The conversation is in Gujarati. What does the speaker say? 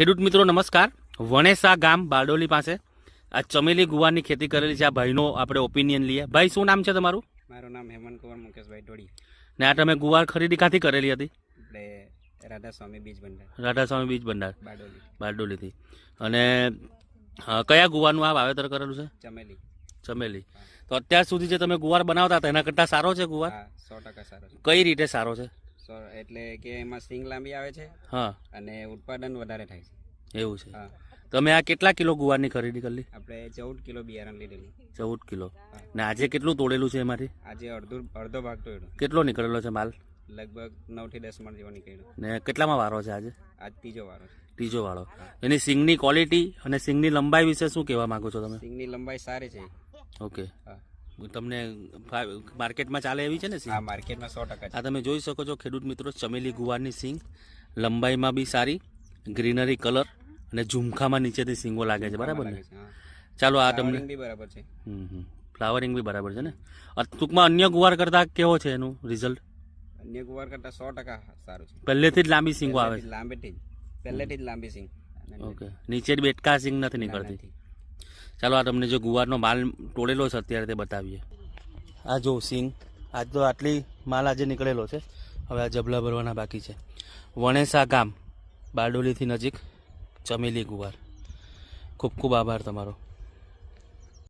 ખેડૂત મિત્રો નમસ્કાર. વણેસા ગામ બારડોલી પાસે આ ચમેલી ગુવારની ખેતી કરેલી છે. આ ભાઈનો આપણે ઓપિનિયન લઈએ. ભાઈ શું નામ છે તમારું? મારું નામ હેમંત કુમાર મુકેશભાઈ ઢોળી. ને આ તમે ગુવાર ખરીદી ક્યાંથી કરેલી હતી? એટલે રાધા સ્વામી બીજ ભંડાર. રાધાસ્વામી બીજ ભંડાર. બારડોલી. બારડોલીથી. અને કયા ગુવારનું આ વાવેતર કરેલું છે? ચમેલી. ચમેલી. તો અત્યાર સુધી જે તમે ગુવાર બનાવતા હતા એના કરતાં સારો છે ગુવાર? સો ટકા સારો કઈ રીતે સારો છે? એટલે કે એમાં સિંગ લાંબી આવે છે હા. અને ઉત્પાદન વધારે થાય છે. એવું છે. હા. તમે આ કેટલા કિલો ગુવારની ખરીદી કરી આપણે ચૌદ કિલો બિયારણ લીધેલું. ચૌદ કિલો. ને આજે કેટલું તોડેલું છે એમાંથી? આજે અડધો અડધો ભાગ તોડ્યો. કેટલો નીકળેલો છે માલ? લગભગ નવથી દસ મણ જેવો નીકળ્યો. ને કેટલામાં વારો છે આજે? આજ ત્રીજો વારો ત્રીજો વાળો એની સિંગની ક્વોલિટી અને સિંગની લંબાઈ વિશે શું કહેવા માંગો છો તમે? સિંગની લંબાઈ સારી છે. ઓકે. હા. તમને માર્કેટમાં ચાલે એવી છે ને સિંગ માર્કેટમાં સો ટકા આ તમે જોઈ શકો છો ખેડૂત મિત્રો ચમેલી ગુવારની સિંગ લંબાઈમાં બી સારી ગ્રીનરી કલર અને ઝુમખામાં નીચેથી સિંગો લાગે છે બરાબર ને. ચાલો આ તમને બી બરાબર છે. ફ્લાવરિંગ બી બરાબર છે ને? ટૂંકમાં અન્ય ગુવાર કરતાં કેવો છે એનું રિઝલ્ટ અન્ય ગુવાર કરતા સો ટકા સારું છે. પહેલેથી જ લાંબી સિંગો આવે છે લાંબેથી જ પહેલેથી જ લાંબી સિંગ ઓકે નીચે બેટકા સિંગ નથી નીકળતી. ચાલો, આ તમને જે ગુવારનો માલ તોડેલો છે, અત્યારે તે બતાવીએ. આ જો સિંગ આજ તો આટલી માલ આજે નીકળેલો છે. હવે આ જબલા ભરવાના બાકી છે. વણેસા ગામ, બારડોલીથી નજીક ચમેલી ગુવાર. ખૂબ ખૂબ આભાર તમારો.